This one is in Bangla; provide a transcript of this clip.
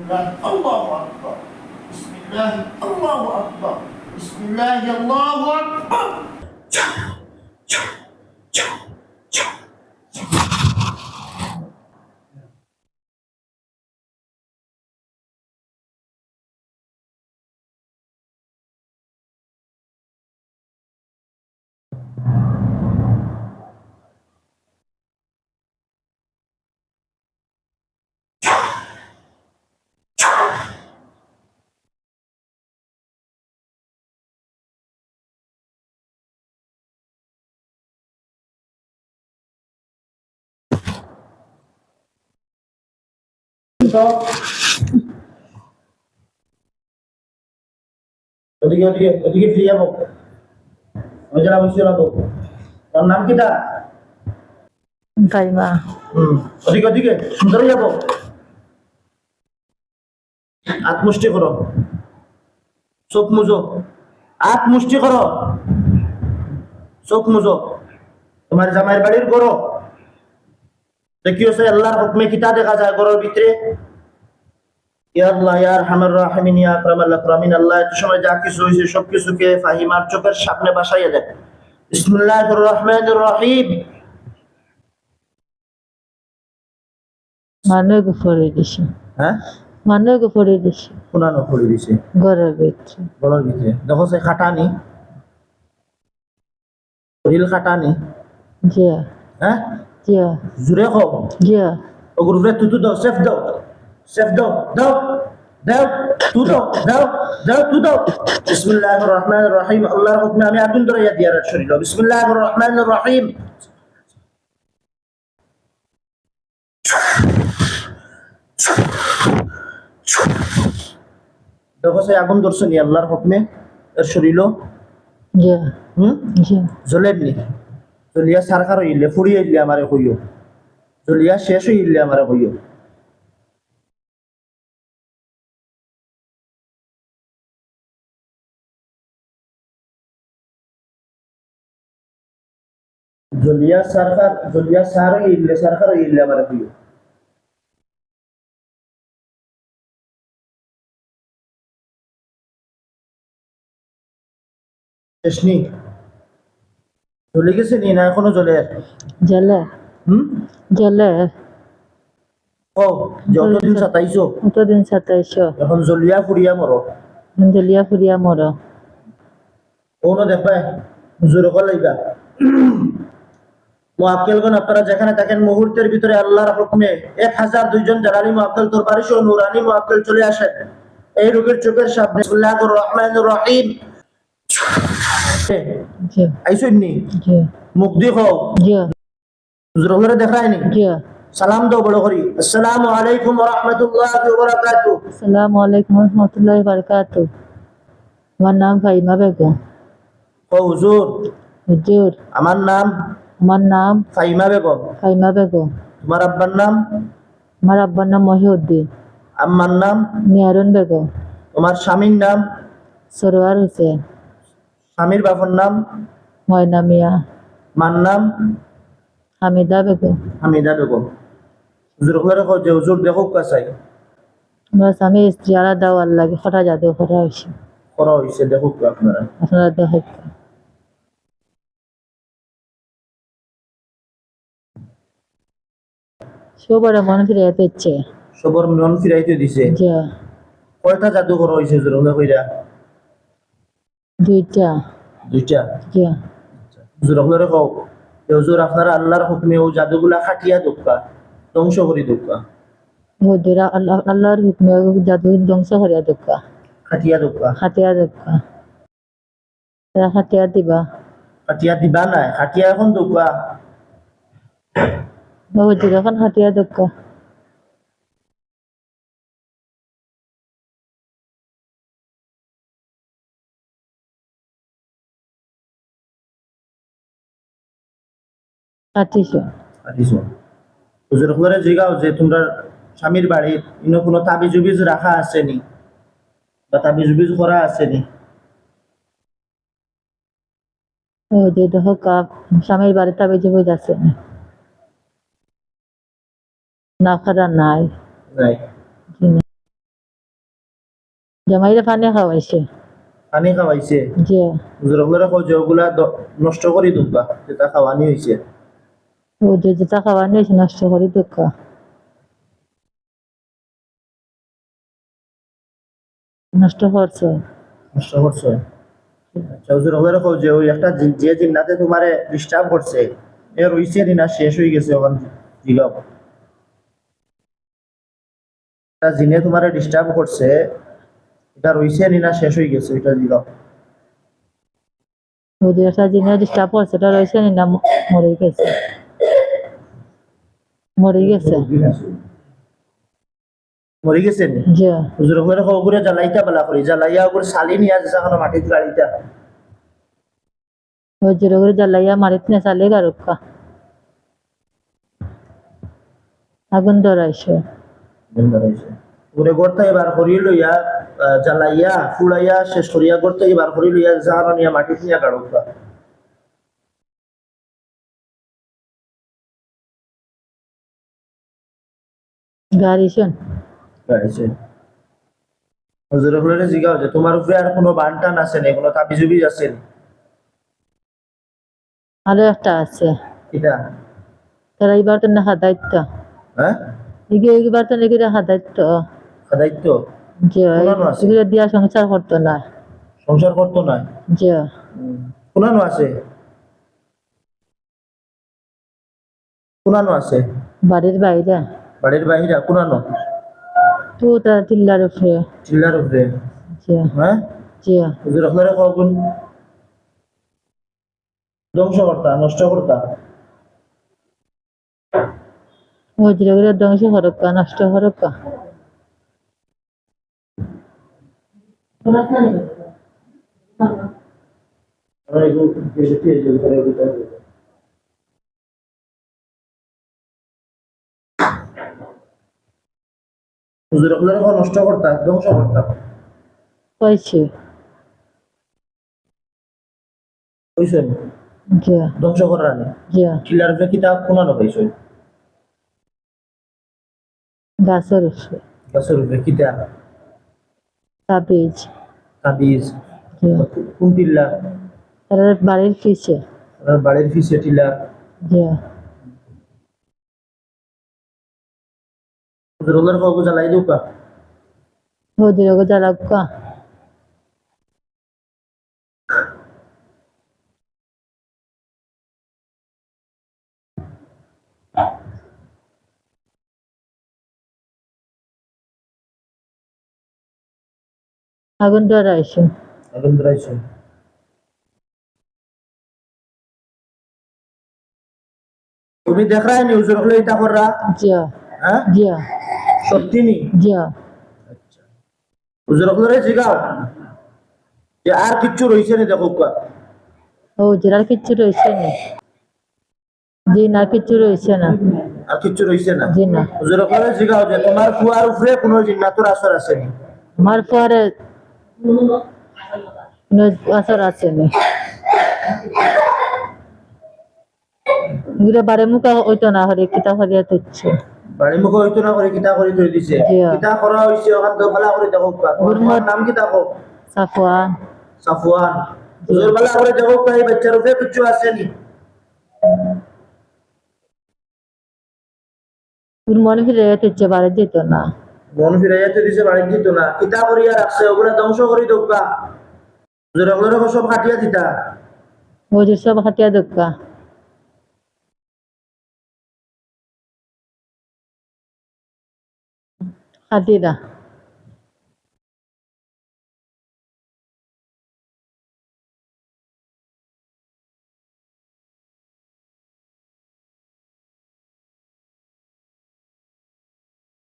الله الله أكبر بسم الله الله أكبر بسم الله الله أكبر ওদিকে ওদিকে ওদিকে ফিরে যাব। ওই বসে তো তোর নাম কিটা ফাইমা হুম ওদিকে ওদিকে সুন্দর যাব। হাত মুষ্টি করো। চোখ মুজো। করো। চোখ মুজো। তোমার জামাইয়ের বাড়ির করো দেখি হচ্ছে আল্লাহর হুকমে কিতা দেখা যায় গরুর ভিতরে? আল্লাহ ইয়া রাহিমিন ইয়া আকরামাল আকরামিন আল্লাহ এত সময় যা কিছু হয়েছে সব কিছুকে ফাহিমার চোখের সামনে বাসাইয়া দেয় বিসমিল্লাহির রহমানির রহিম। মানুষ ফরে দিছে হ্যাঁ? মানুষ ফরে দিছে কোনানো করে দিছে ঘরের ভিতরে। দেখো সে খাটানি। রিল খাটানি। হ্যাঁ? জিয়া জুড়ে খাও জিয়া ও গ্রুপে তুতু দাও সেফ দাও সেফ দাও দাও দাও তু দাও দাও দাও তু দাও বিসমিল্লাহির রহমানির রহিম আল্লাহর হুকমে আমি আগুন ধরে দিয়া শরীর বিসমিল্লাহির রহমানির রহিম দেখো সে আগুন ধরছে নি আল্লাহর হুকমে এর শরীর জিয়া হুম জিয়া জ্বলেননি জ্বলিয়া সারকার হইলে ফুড়ি হইলে আমারে কইও। জ্বলিয়া শেষ হইলে আমারে কইও। জ্বলিয়া সারকার জ্বলিয়া সার হইলে সারকার হইলে আমারে কইও। শেষ নি জ্বলে গেছে নি না এখনও জ্বলে জ্বলে। হুম? জ্বলে। ও যতদিন সাতাইছো? অতদিন সাতাইশ এখন জ্বলিয়া ফুরিয়া মরো জলিয়া ফুরিয়া মর কোনো দেখবে জোর লাইবা মোয়াক্কেলগণ আপনারা যেখানে থাকেন মুহূর্তের ভিতরে আল্লাহর হুকমে এক হাজার দুইজন জালালি মোয়াক্কেল তোর বাড়ি সহ নুরানি মোয়াক্কেল চলে আসেন। এই রোগীর চোখের সামনে রহমানির রহিম। মুখ দি খাও জিয়া জোর দেখায়নি সালাম দাও বড় করি। আসসালামু আলাইকুম ওয়া রাহমাতুল্লাহি ওয়া বারাকাতুহু। আসসালামু আলাইকুম রহমতুল্লাহ বারকাত আমার নাম ফাইমা বেগম। ও হুজুর। হুজুর। আমার নাম আমার নাম ফাইমা বেগম। ফাইমা বেগম। তোমার আব্বার নাম? আমার আব্বার নাম মহিউদ্দিন। আম্মার নাম? নিয়ারুন বেগম। তোমার স্বামীর নাম? সরোয়ার হোসেন। স্বামীর বাবার নাম? ময়না মিয়া। মার নাম? হামিদা বেগম। হামিদা বেগম। হুজুর হলে রেখো যে হুজুর দেখো কাছাই আমরা স্বামী স্ত্রী আলাদা হওয়ার লাগে খরা যাদু খরা হয়েছে করা হয়েছে দেখো আপনারা। আপনারা দেখাই সবার মন ফিরে পেচ্ছে সবর মন ফিরাইতে দিছে। কয়টা জাদু করা হয়েছে হুজুর কইরা? দুইটা। দুইটা? যা হুজুর রেখো যে হুজুর আপনারা আল্লাহর হুকমে ও জাদুগুলা খাটিয়া দোকা ধ্বংস করি দোকা হুজুরা আল্লাহ আল্লাহর হুকমে জাদু ধ্বংস করিয়া দোকা খাটিয়া দোকা হাতিয়া দোকা তারা দিবা। খাটিয়া দিবা নাই খাটিয়া এখন দোকা হুজুর এখন হাতিয়া দোকা হুজুর জিগাও যে তোমরা স্বামীর বাড়ির ইনো কোনো তাবিজ উবিজ রাখা আসেনি বা তাবিজ উবিজ করা আসেনি হুজুর দেখো কাপ স্বামীর বাড়িতে বেজে বই আছে না? খারা নাই। জামাইরে পানি খাওয়াইছে পানি খাওয়াইছে জি কও যে ওগুলা নষ্ট করি দুব্বা যেটা খাওয়ানি হয়েছে ও যে যেটা খাওয়ানি হয়েছে নষ্ট করে দুঃখ নষ্ট করছে নষ্ট করছে আচ্ছা হুজুরগুলোরে কও যে ওই একটা জিন- যে জিন্নাতে তোমারে ডিস্টার্ব করছে এ রইছে নি না শেষ হয়ে গেছে ওখান একটা জিনে তোমারে ডিস্টার্ব করছে এটা রইছে নি শেষ হয়ে গেছে এটা জিগাও ও যে একটা জিনিস ডিস্টার্ব করছে ওটা রয়েছে নি না মরে গেছে মরে গেছে। মরে গেছে জি। হুজুর করে করে জ্বালাইতা বেলা করি। জ্বালাইয়া ওগুলো সালি নিয়ে আসে এখন মাটিতে গাড়িটা। ও করে জ্বালাইয়া মারিত না চালে গারুকা আগুন ধরাইছে। ওরে গড়তে এবার করি লইয়া জ্বালাইয়া ফুড়াইয়া শেষ করিয়া গড়তে এবার করি লইয়া জাহানো নিয়া মাটিতে নিয়া গাড়ুকা গাড়ি শোন। গাড়িছে হুজুর করে জিগাও যে তোমার উপরে আর কোনো বানটান আছে নি কোনো তাবিজুবিজ আছে আরও একটা আছে। এটা তারা এইবার তো না হ্যাঁ? এগে এইবার তো এগুলো দিয়া সংসার করতো না। সংসার করতো না? কোনানো আছে? কোনানো আছে? বাড়ির বাইরে। বাড়ির বাহিরা কোনানো? তো তারা টিল্লার উপরে। চিল্লার উপরে? হ্যাঁ? যে হুজুর আপনারা কখন ধ্বংস করতা নষ্ট করতা যেগুলো ধ্বংস হরক্কা নষ্ট হরক্কা আমরা এগুলো হুজুর কখন নষ্ট করতা? ধ্বংস করতা? পাইছে কইছেন যে ধ্বংস করার নি যে চিল্লার উপরে কিতাব কোনানো পাইছেন গাছের উপরে। গাছের উপরে কিতাব? তাবিজ তাবিজ কোন টিল্লা বাড়ির বাড়ির ফিসে টিল্লা যে হুজুর আপনারা কখন জ্বালাই দৌকা ও যেগুলো জ্বালাক্কা আগুন ধরাইছে আগুন ধরাইছে তুমি দেখ রায় নি হুজুর হলে এটা কররা যে হ্যাঁ যে সত্যি নি যে হুজুর হলে জিগাও যে আর কিচ্ছু রইছে নি দেখো ও জেরার কিচ্ছু রয়েছে না? জি না কিচ্ছু রয়েছে না। আর কিচ্ছু রইছে না? জি না। হুজুর হলে জিগাও যে তোমার ফুয়ার উপরে কোনো জিন্নাতুর আসর আছে নি? আমার পরে আসর আছে না? বারে মুখা ওইতো না হরে কিতা হরিয়া তুচ্ছে। বাড়ি মুখ হইতো না করে কিতা করে থই দিছে জি। কিতা করা হইছে ওখান তো ভালো করে দেখো তোমার নাম কিতা কো সাফওয়ান সাফওয়ান হুজুর ভালো করে দেখো এই বাচ্চার উপরে কিচ্ছু আছে নি? তোর মনে ফিরে যেত না। মন দিছে বাড়ি দিত না। কিতা করিয়া রাখছে ওগুলা ধ্বংস করি দৌকা হুজুর ওগুলো সব কাটিয়া দিতা যে সব হাতিয়া দোকা a vida.